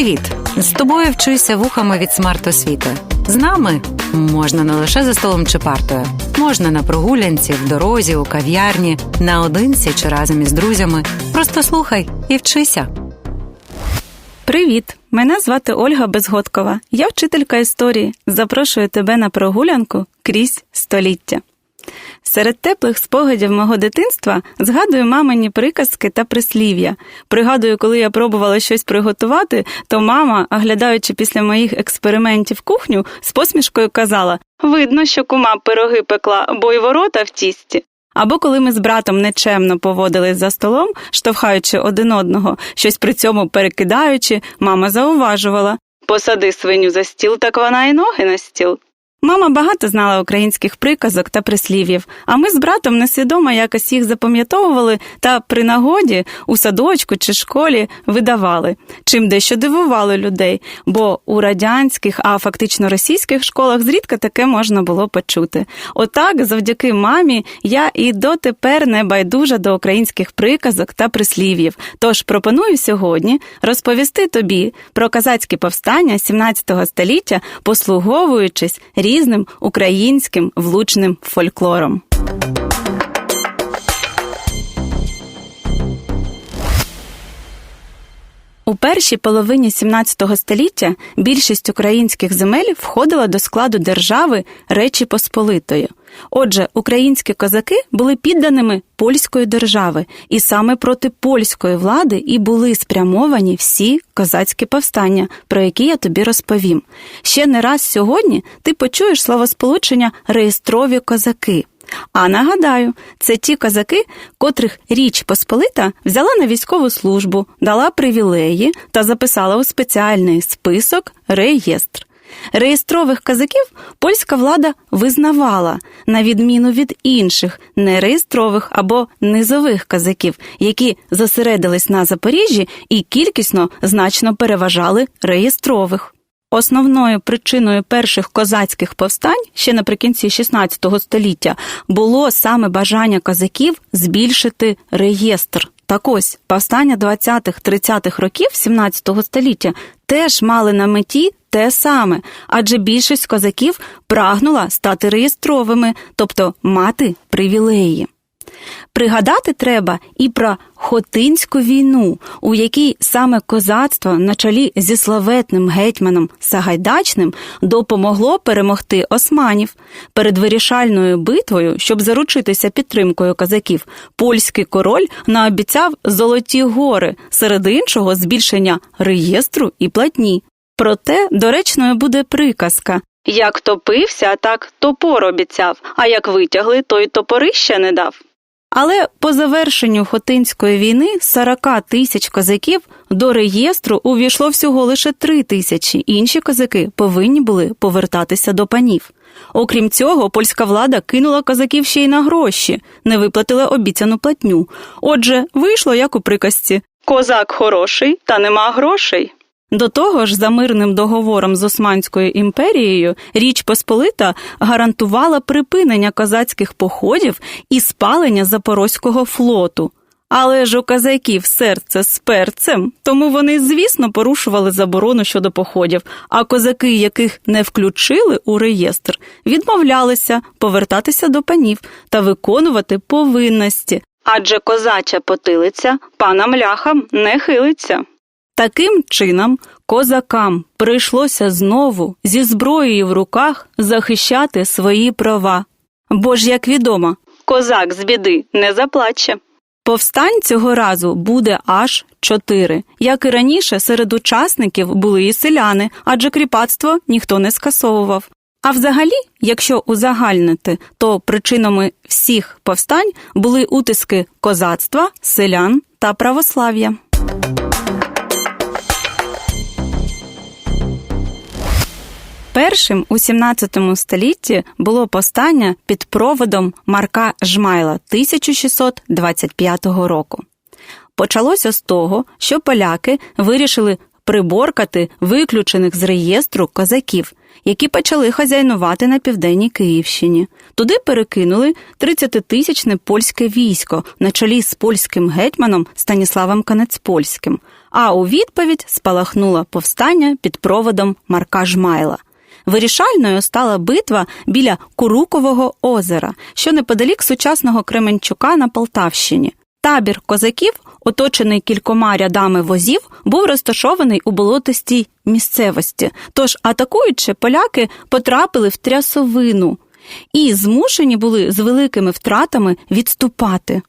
Привіт! З тобою вчуся вухами від смарт-освіти. З нами можна не лише за столом чи партою, можна на прогулянці, в дорозі, у кав'ярні, наодинці чи разом із друзями. Просто слухай і вчися. Привіт! Мене звати Ольга Безгодкова. Я вчителька історії. Запрошую тебе на прогулянку крізь століття. Серед теплих спогадів мого дитинства згадую мамині приказки та прислів'я. Пригадую, коли я пробувала щось приготувати, то мама, оглядаючи після моїх експериментів кухню, з посмішкою казала: Видно, що кума пироги пекла, бо й ворота в тісті. Або коли ми з братом нечемно поводились за столом, штовхаючи один одного, щось при цьому перекидаючи, мама зауважувала Посади свиню за стіл, так вона і ноги на стіл. Мама багато знала українських приказок та прислів'їв, а ми з братом несвідомо якось їх запам'ятовували та при нагоді у садочку чи школі видавали, чим дещо дивували людей, бо у радянських, а фактично російських школах зрідка таке можна було почути. Отак, завдяки мамі, я і дотепер не байдужа до українських приказок та прислів'їв. Тож пропоную сьогодні розповісти тобі про казацькі повстання 17 століття, послуговуючись різним українським влучним фольклором. У першій половині 17 століття більшість українських земель входила до складу держави Речі Посполитої. Отже, українські козаки були підданими польської держави, і саме проти польської влади і були спрямовані всі козацькі повстання, про які я тобі розповім. Ще не раз сьогодні ти почуєш словосполучення реєстрові козаки. А нагадаю, це ті козаки, котрих Річ Посполита взяла на військову службу, дала привілеї та записала у спеціальний список реєстр. Реєстрових казаків польська влада визнавала, на відміну від інших нереєстрових або низових казаків, які зосередились на Запоріжжі і кількісно значно переважали реєстрових. Основною причиною перших козацьких повстань ще наприкінці XVI століття було саме бажання козаків збільшити реєстр. Так ось повстання 20-30-х років 17 століття теж мали на меті те саме, адже більшість козаків прагнула стати реєстровими, тобто мати привілеї. Пригадати треба і про Хотинську війну, у якій саме козацтво на чолі зі славетним гетьманом Сагайдачним допомогло перемогти османів. Перед вирішальною битвою, щоб заручитися підтримкою козаків, польський король наобіцяв золоті гори, серед іншого збільшення реєстру і платні. Проте доречною буде приказка. Як топився, так топор обіцяв, а як витягли, то й топорища не дав. Але по завершенню Хотинської війни з 40 тисяч козаків до реєстру увійшло всього лише 3 тисячі. Інші козаки повинні були повертатися до панів. Окрім цього, польська влада кинула козаків ще й на гроші, не виплатила обіцяну платню. Отже, вийшло як у приказці Козак хороший, та нема грошей. До того ж, за мирним договором з Османською імперією Річ Посполита гарантувала припинення козацьких походів і спалення Запорозького флоту. Але ж у козаків серце з перцем, тому вони, звісно, порушували заборону щодо походів, а козаки, яких не включили у реєстр, відмовлялися повертатися до панів та виконувати повинності. Адже козача потилиця панам ляхам не хилиться. Таким чином, козакам прийшлося знову зі зброєю в руках захищати свої права. Бо ж, як відомо, козак з біди не заплаче. Повстань цього разу буде аж чотири. Як і раніше, серед учасників були і селяни, адже кріпацтво ніхто не скасовував. А взагалі, якщо узагальнити, то причинами всіх повстань були утиски козацтва, селян та православ'я. Першим у 17 столітті було повстання під проводом Марка Жмайла 1625 року. Почалося з того, що поляки вирішили приборкати виключених з реєстру козаків які почали хазяйнувати на південній Київщині. Туди перекинули 30-тисячне польське військо на чолі з польським гетьманом Станіславом Канецпольським, а у відповідь спалахнуло повстання під проводом Марка Жмайла. Вирішальною стала битва біля Курукового озера, що неподалік сучасного Кременчука на Полтавщині. Табір козаків, оточений кількома рядами возів, був розташований у болотистій місцевості. Тож, атакуючи, поляки потрапили в трясовину і змушені були з великими втратами відступати.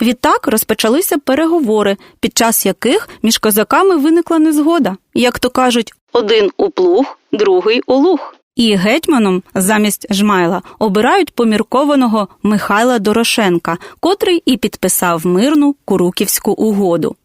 Відтак розпочалися переговори, під час яких між козаками виникла незгода. Як то кажуть, один у плуг, другий у луг. І гетьманом замість жмайла обирають поміркованого Михайла Дорошенка, котрий і підписав мирну Куруківську угоду.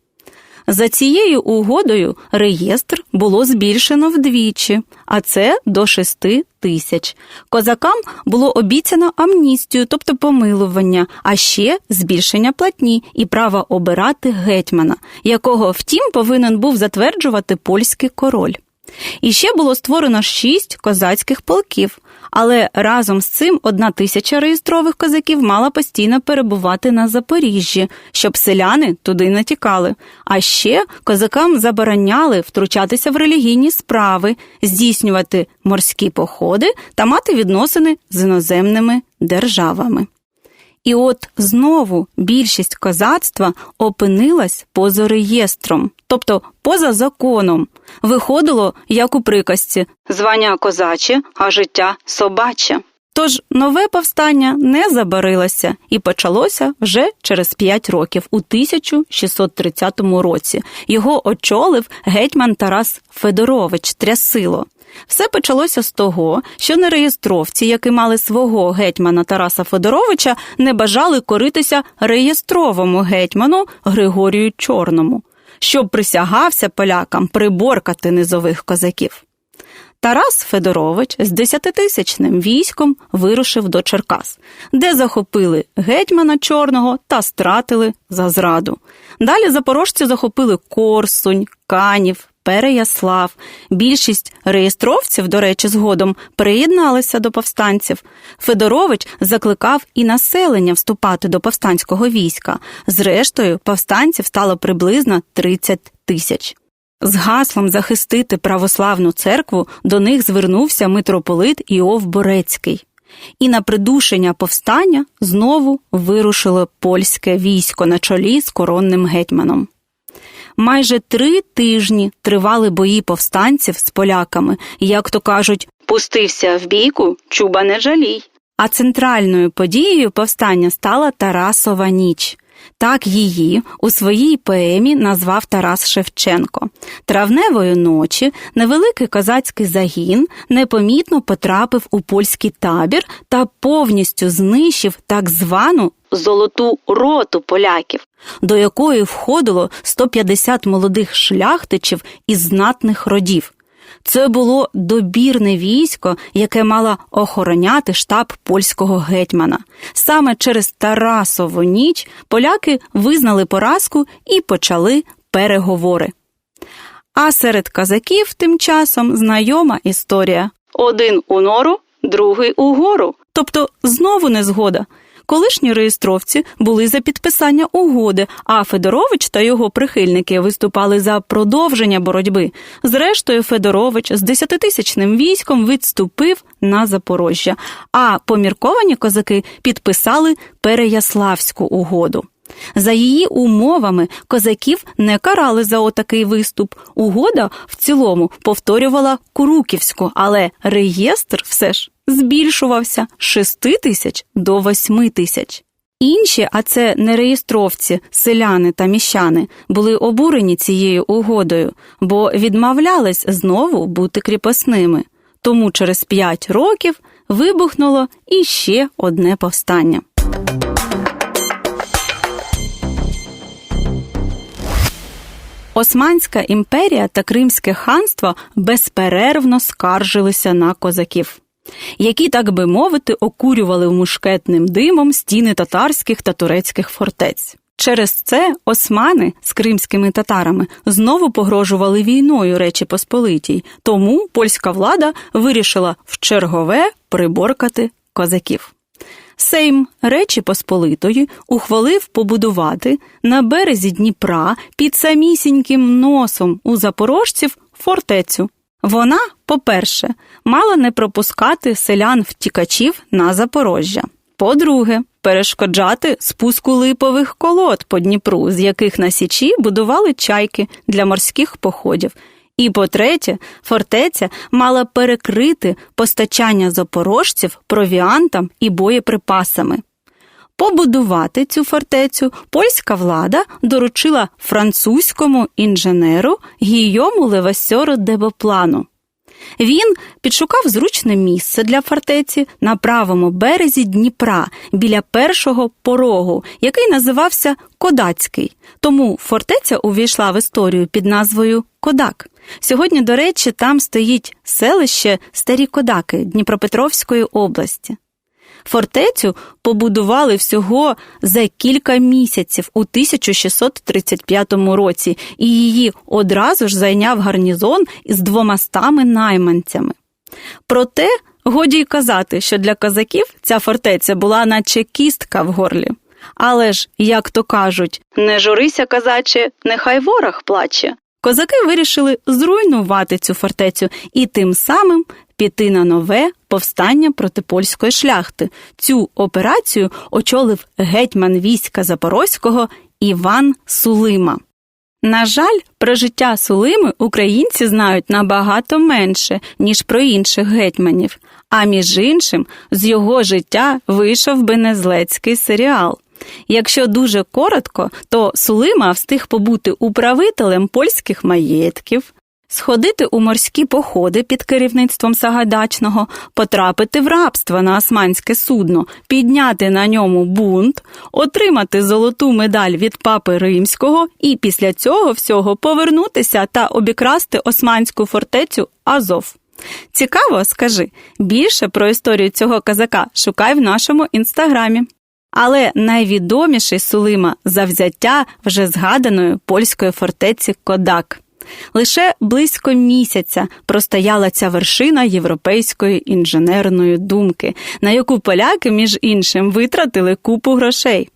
За цією угодою реєстр було збільшено вдвічі, а це до 6 тисяч. Козакам було обіцяно амністію, тобто помилування, а ще збільшення платні і право обирати гетьмана, якого втім повинен був затверджувати польський король. І ще було створено шість козацьких полків, але разом з цим одна тисяча реєстрових козаків мала постійно перебувати на Запоріжжі, щоб селяни туди не тікали. А ще козакам забороняли втручатися в релігійні справи, здійснювати морські походи та мати відносини з іноземними державами. І от знову більшість козацтва опинилась поза реєстром, тобто поза законом. Виходило, як у приказці звання козаче, а життя собаче. Тож нове повстання не забарилося і почалося вже через п'ять років, у 1630 році. Його очолив гетьман Тарас Федорович Трясило. Все почалося з того, що нереєстровці, які мали свого гетьмана Тараса Федоровича, не бажали коритися реєстровому гетьману Григорію Чорному, щоб присягався полякам приборкати низових козаків. Тарас Федорович з десятитисячним військом вирушив до Черкас, де захопили гетьмана Чорного та стратили за зраду. Далі запорожці захопили Корсунь, Канів, Переяслав. Більшість реєстровців, до речі, згодом приєдналися до повстанців. Федорович закликав і населення вступати до повстанського війська. Зрештою, повстанців стало приблизно 30 тисяч. З гаслом захистити православну церкву до них звернувся митрополит Іов Борецький. І на придушення повстання знову вирушило польське військо на чолі з коронним гетьманом. Майже три тижні тривали бої повстанців з поляками, як то кажуть, пустився в бійку, чуба не жалій. А центральною подією повстання стала Тарасова ніч. Так її у своїй поемі назвав Тарас Шевченко. Травневої ночі невеликий козацький загін непомітно потрапив у польський табір та повністю знищив так звану золоту роту поляків, до якої входило 150 молодих шляхтичів із знатних родів. Це було добірне військо, яке мало охороняти штаб польського гетьмана. Саме через Тарасову ніч поляки визнали поразку і почали переговори. А серед казаків тим часом знайома історія: один у нору, другий у гору. Тобто знову незгода. Колишні реєстровці були за підписання угоди, а Федорович та його прихильники виступали за продовження боротьби. Зрештою, Федорович з десятитисячним військом відступив на Запорожжя, а помірковані козаки підписали Переяславську угоду. За її умовами козаків не карали за отакий виступ. Угода в цілому повторювала Куруківську, але реєстр все ж збільшувався з 6 тисяч до 8 тисяч. Інші, а це нереєстровці, селяни та міщани, були обурені цією угодою, бо відмовлялись знову бути кріпосними. Тому через 5 років вибухнуло іще одне повстання. Османська імперія та Кримське ханство безперервно скаржилися на козаків, які, так би мовити, окурювали мушкетним димом стіни татарських та турецьких фортець. Через це османи з кримськими татарами знову погрожували війною Речі Посполитій, тому польська влада вирішила в чергове приборкати козаків. Сейм Речі Посполитої ухвалив побудувати на березі Дніпра під самісіньким носом у запорожців фортецю. Вона, по-перше, мала не пропускати селян-втікачів на Запорожжя. По-друге, перешкоджати спуску липових колод по Дніпру, з яких на Січі будували чайки для морських походів. І по-третє, фортеця мала перекрити постачання запорожців провіантам і боєприпасами. Побудувати цю фортецю польська влада доручила французькому інженеру Гійому Левасьору де Боплану. Він підшукав зручне місце для фортеці на правому березі Дніпра біля першого порогу, який називався Кодацький. Тому фортеця увійшла в історію під назвою Кодак. Сьогодні, до речі, там стоїть селище Старі Кодаки Дніпропетровської області. Фортецю побудували всього за кілька місяців у 1635 році, і її одразу ж зайняв гарнізон із двомастами найманцями. Проте годі й казати, що для козаків ця фортеця була наче кістка в горлі. Але ж, як то кажуть, не журися, козаче, нехай ворог плаче. Козаки вирішили зруйнувати цю фортецю і тим самим піти на нове повстання проти польської шляхти. Цю операцію очолив гетьман війська Запорозького Іван Сулима. На жаль, про життя Сулими українці знають набагато менше, ніж про інших гетьманів, а між іншим, з його життя вийшов бенезлецький серіал. Якщо дуже коротко, то Сулима встиг побути управителем польських маєтків, сходити у морські походи під керівництвом Сагайдачного, потрапити в рабство на османське судно, підняти на ньому бунт, отримати золоту медаль від папи римського і після цього всього повернутися та обікрасти османську фортецю Азов. Цікаво, скажи, більше про історію цього казака шукай в нашому інстаграмі. Але найвідоміший Сулима за взяття вже згаданої польської фортеці Кодак. Лише близько місяця простояла ця вершина європейської інженерної думки, на яку поляки, між іншим, витратили купу грошей.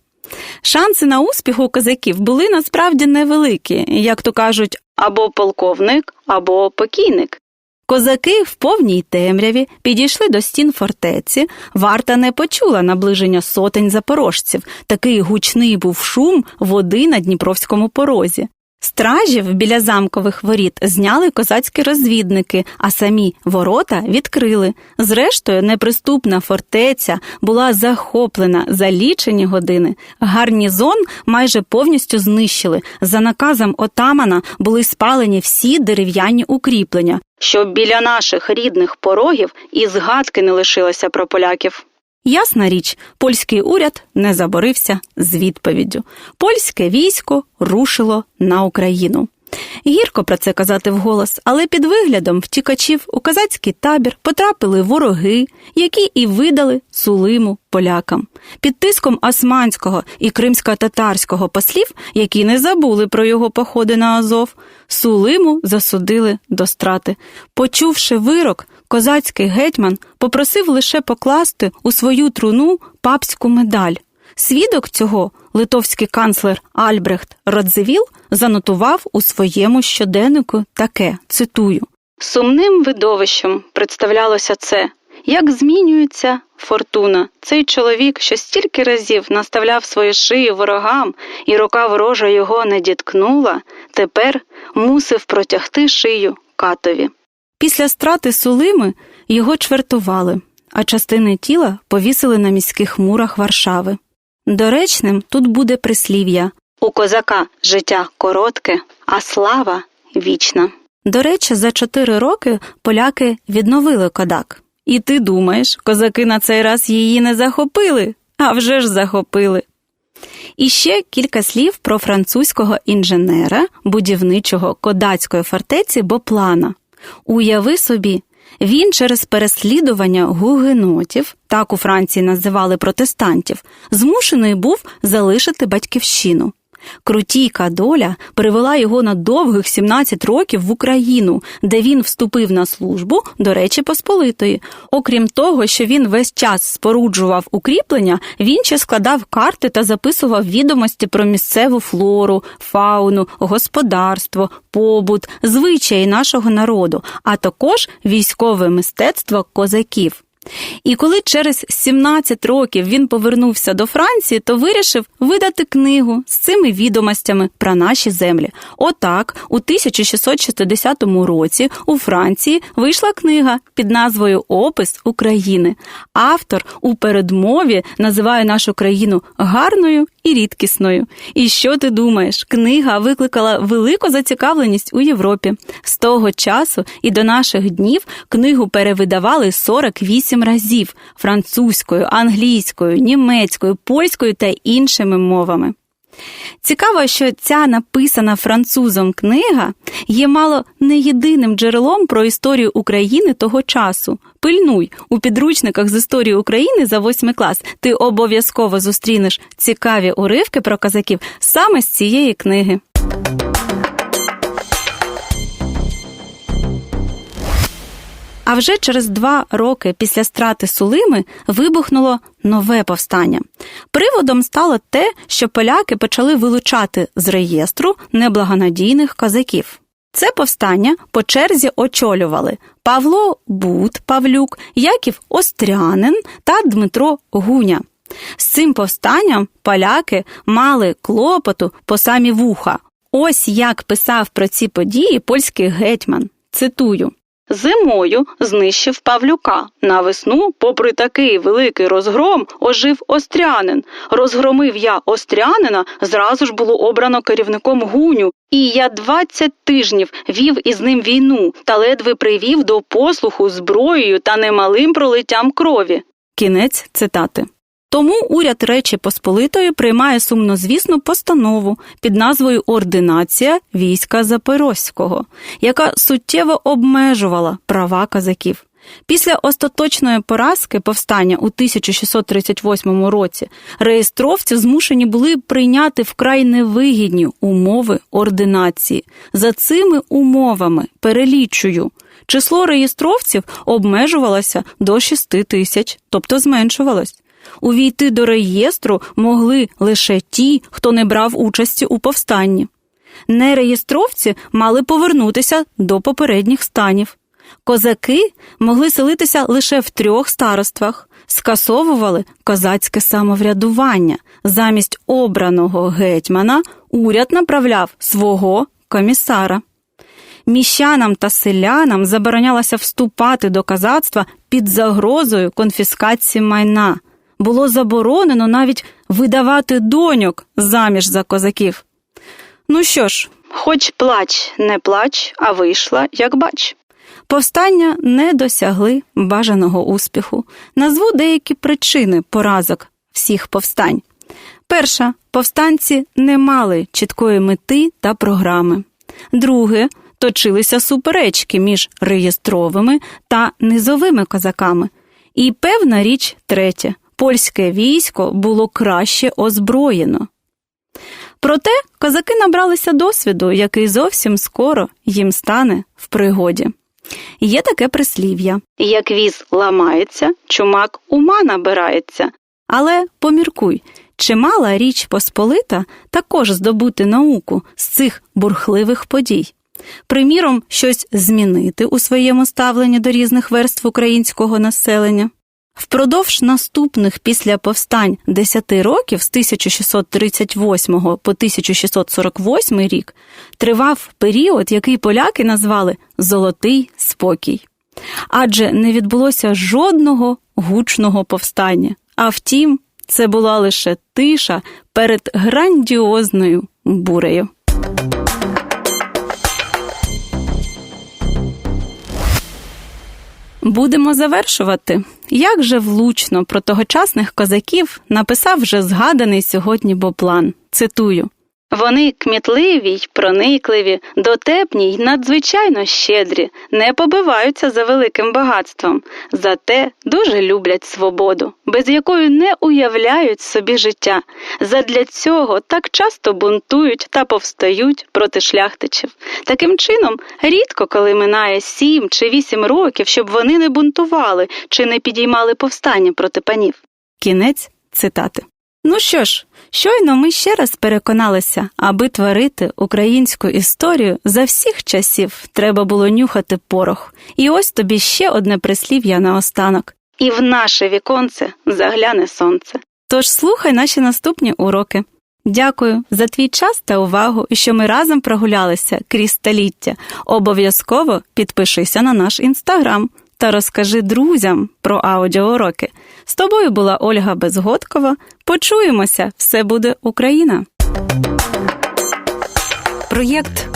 Шанси на успіх у козаків були насправді невеликі, як то кажуть, або полковник, або покійник. Козаки в повній темряві підійшли до стін фортеці. Варта не почула наближення сотень запорожців. Такий гучний був шум води на Дніпровському порозі. Стражів біля замкових воріт зняли козацькі розвідники, а самі ворота відкрили. Зрештою, неприступна фортеця була захоплена за лічені години. Гарнізон майже повністю знищили. За наказом отамана були спалені всі дерев'яні укріплення, щоб біля наших рідних порогів і згадки не лишилося про поляків. Ясна річ, польський уряд не заборився з відповіддю. Польське військо рушило на Україну. Гірко про це казати вголос, але під виглядом втікачів у казацький табір потрапили вороги, які і видали сулиму полякам. Під тиском османського і кримсько-татарського послів, які не забули про його походи на Азов, сулиму засудили до страти. Почувши вирок, козацький гетьман попросив лише покласти у свою труну папську медаль. Свідок цього литовський канцлер Альбрехт Радзивіл занотував у своєму щоденнику таке цитую Сумним видовищем представлялося це, як змінюється фортуна. Цей чоловік, що стільки разів наставляв свої шиї ворогам, і рука ворожа його не діткнула, тепер мусив протягти шию катові. Після страти Сулими його чвертували, а частини тіла повісили на міських мурах Варшави. Доречним тут буде прислів'я у козака життя коротке, а слава вічна. До речі, за чотири роки поляки відновили кодак. І ти думаєш, козаки на цей раз її не захопили? А вже ж захопили. І ще кілька слів про французького інженера будівничого кодацької фортеці Боплана. Уяви собі, Він через переслідування гугенотів, так у Франції називали протестантів, змушений був залишити батьківщину. Крутійка доля привела його на довгих 17 років в Україну, де він вступив на службу до Речі Посполитої. Окрім того, що він весь час споруджував укріплення, він ще складав карти та записував відомості про місцеву флору, фауну, господарство, побут, звичаї нашого народу, а також військове мистецтво козаків. І коли через 17 років він повернувся до Франції, то вирішив видати книгу з цими відомостями про наші землі. Отак, у 1660 році у Франції вийшла книга під назвою Опис України. Автор у передмові називає нашу країну гарною і рідкісною. І що ти думаєш? Книга викликала велику зацікавленість у Європі. З того часу і до наших днів книгу перевидавали 48 разів французькою, англійською, німецькою, польською та іншими мовами. Цікаво, що ця написана французом книга є мало не єдиним джерелом про історію України того часу. Пильнуй у підручниках з історії України за восьмий клас. Ти обов'язково зустрінеш цікаві уривки про козаків саме з цієї книги. А вже через два роки після страти Сулими вибухнуло нове повстання. Приводом стало те, що поляки почали вилучати з реєстру неблагонадійних козаків. Це повстання по черзі очолювали Павло Бут Павлюк, Яків Острянин та Дмитро Гуня. З цим повстанням поляки мали клопоту по самі вуха. Ось як писав про ці події польський гетьман. Цитую. Зимою знищив Павлюка. На весну, попри такий великий розгром, ожив Острянин. Розгромив я Острянина, зразу ж було обрано керівником гуню, і я двадцять тижнів вів із ним війну та ледве привів до послуху зброєю та немалим пролиттям крові. Кінець цитати. Тому уряд Речі Посполитої приймає сумнозвісну постанову під назвою Ординація війська Запорозького, яка суттєво обмежувала права казаків. Після остаточної поразки повстання у 1638 році реєстровці змушені були прийняти вкрай невигідні умови ординації. За цими умовами перелічую. Число реєстровців обмежувалося до 6 тисяч, тобто зменшувалось. Увійти до реєстру могли лише ті, хто не брав участі у повстанні. Нереєстровці мали повернутися до попередніх станів. Козаки могли селитися лише в трьох староствах, скасовували козацьке самоврядування. Замість обраного гетьмана уряд направляв свого комісара. Міщанам та селянам заборонялося вступати до козацтва під загрозою конфіскації майна було заборонено навіть видавати доньок заміж за козаків. Ну що ж, хоч плач, не плач, а вийшла, як бач. Повстання не досягли бажаного успіху. Назву деякі причини поразок всіх повстань. Перша, повстанці не мали чіткої мети та програми. Друге, точилися суперечки між реєстровими та низовими козаками. І певна річ третя польське військо було краще озброєно. Проте козаки набралися досвіду, який зовсім скоро їм стане в пригоді. Є таке прислів'я як віз ламається, чумак ума набирається. Але поміркуй, чимала річ Посполита також здобути науку з цих бурхливих подій. Приміром, щось змінити у своєму ставленні до різних верств українського населення. Впродовж наступних після повстань 10 років з 1638 по 1648 рік тривав період, який поляки назвали Золотий спокій. Адже не відбулося жодного гучного повстання. А втім, це була лише тиша перед грандіозною бурею. Будемо завершувати. Як же влучно про тогочасних козаків написав вже згаданий сьогодні Боплан. Цитую Вони кмітливі й проникливі, дотепні й надзвичайно щедрі, не побиваються за великим багатством, зате дуже люблять свободу, без якої не уявляють собі життя. Задля цього так часто бунтують та повстають проти шляхтичів. Таким чином, рідко коли минає сім чи вісім років, щоб вони не бунтували чи не підіймали повстання проти панів. Кінець цитати. Ну що ж, щойно ми ще раз переконалися, аби творити українську історію за всіх часів треба було нюхати порох. І ось тобі ще одне прислів'я наостанок. І в наше віконце загляне сонце. Тож слухай наші наступні уроки. Дякую за твій час та увагу, що ми разом прогулялися крізь століття. Обов'язково підпишися на наш інстаграм та розкажи друзям про аудіоуроки. З тобою була Ольга Безгодкова. Почуємося! Все буде Україна! Проєкт